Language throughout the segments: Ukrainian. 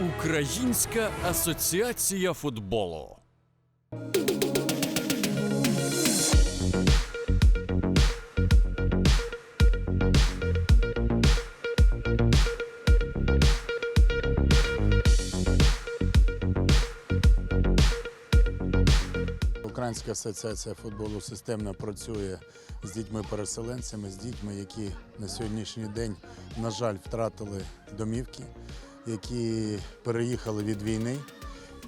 Українська асоціація футболу. Українська асоціація футболу системно працює з дітьми-переселенцями, з дітьми, які на сьогоднішній день, на жаль, втратили домівки, які переїхали від війни.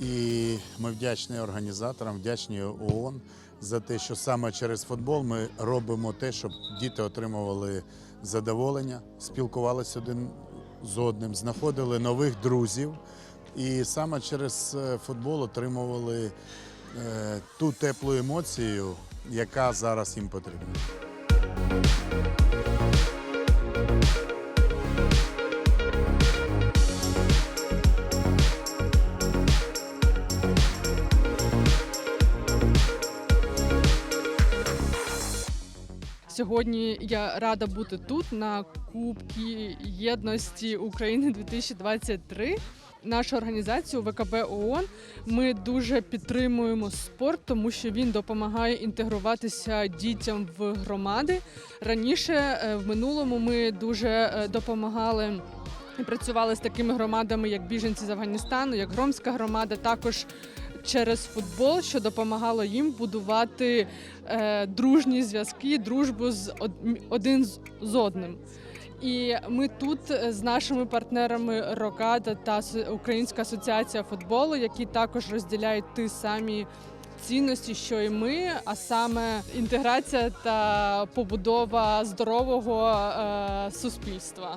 І ми вдячні організаторам, вдячні ООН за те, що саме через футбол ми робимо те, щоб діти отримували задоволення, спілкувалися один з одним, знаходили нових друзів. І саме через е, футбол отримували е, ту теплу емоцію, яка зараз їм потрібна. Сьогодні я рада бути тут на Кубці єдності України 2023. Нашу організацію ВКБ ООН ми дуже підтримуємо спорт, тому що він допомагає інтегруватися дітям в громади. Раніше е, в минулому ми дуже е, допомагали і працювали з такими громадами, як біженці з Афганістану, як Громська громада, також через футбол, що допомагало їм будувати е, дружні зв'язки, дружбу з од- один з, з одним. І ми тут е, з нашими партнерами Рокада та Українська асоціація футболу, які також розділяють ті самі цінності, що і ми, а саме інтеграція та побудова здорового е, суспільства.